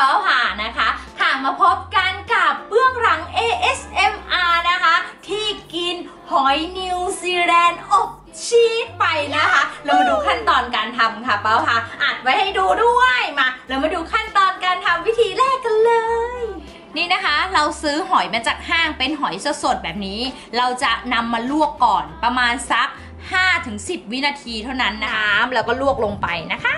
ฟ้าผ่านะคะค่ะมาพบกันกับเบื้องหลัง ASMR นะคะ ที่กินหอยนิวซีแลนด์อบชีสไปนะคะ เรามาดูขั้นตอนการทำค่ะเป้าค่ะอัดไว้ให้ดูด้วยมา เรามาดูขั้นตอนการทำวิธีแรกกันเลย นี่นะคะ เราซื้อหอยมาจากห้างเป็นหอยสดๆแบบนี้ เราจะนำมาลวกก่อนประมาณสัก 5-10 วินาทีเท่านั้นนะคะแล้วก็ลวกลงไปนะคะ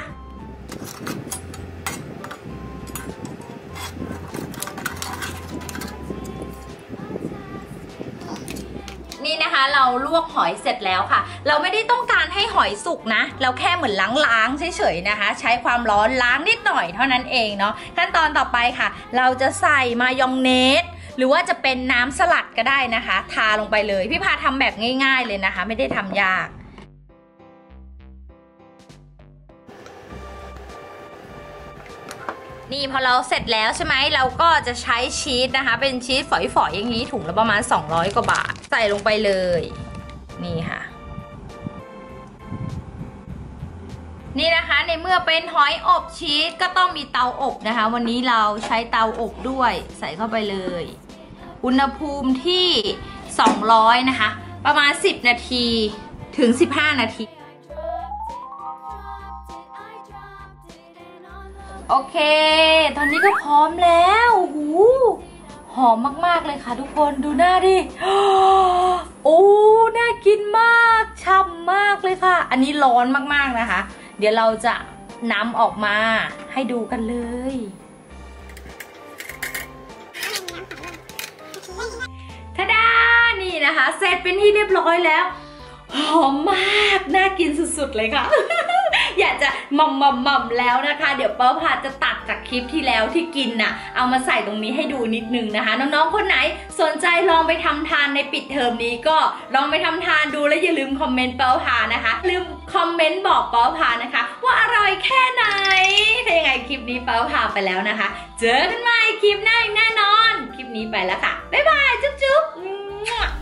นี่นะคะ เราลวกหอยเสร็จแล้วค่ะ เราไม่ได้ต้องการให้หอยสุกนะ เราแค่เหมือนล้างๆเฉยๆนะคะ ใช้ความร้อนล้างนิดหน่อยเท่านั้นเองเนาะขั้นตอนต่อไปค่ะ เราจะใส่มายองเนสหรือว่าจะเป็นน้ำสลัดก็ได้นะคะ ทาลงไปเลย พี่พาทำแบบง่าย ๆเลยนะคะ ไม่ได้ทำยาก นี่พอเราเสร็จแล้วใช่ไหมเราก็จะใช้ชีสนะคะ เป็นชีสฝอยๆอย่างนี้ถุงละประมาณ 200 กว่าบาท ใส่ลงไปเลย นี่ค่ะ นี่นะคะในเมื่อเป็นหอยอบชีสก็ต้องมีเตาอบนะคะ วันนี้เราใช้เตาอบด้วยใส่เข้าไปเลย อุณหภูมิที่ 200 นะคะ ประมาณ 10 นาทีถึง 15 นาที โอเค ตอนนี้ก็พร้อมแล้วหูหอมมากๆเลยค่ะทุกคนดูหน้าดิ โอ้ น่ากินมากช่ำมากเลยค่ะ อันนี้ร้อนมากๆนะคะ เดี๋ยวเราจะนำออกมาให้ดูกันเลยทาดา นี่นะคะ เสร็จเป็นที่เรียบร้อยแล้ว หอมมาก น่ากินสุดๆเลยค่ะ อยากจะหมัมหมัมหมัมแล้วนะคะ เดี๋ยวเป้าพาจะตัดจากคลิปที่แล้วที่กินน่ะ เอามาใส่ตรงนี้ให้ดูนิดนึงนะคะ น้องๆคนไหนสนใจลองไปทำทานในปิดเทอมนี้ก็ลองไปทำทานดูแล้วอย่าลืมคอมเมนต์เป้าพานะคะลืมคอมเมนต์บอกเป้าพานะคะ ว่าอร่อยแค่ไหนถ้ายังไงคลิปนี้เป้าพาไปแล้วนะคะ เจอกันใหม่คลิปหน้าแน่นอน คลิปนี้ไปแล้วค่ะบ๊ายบายจุ๊บๆ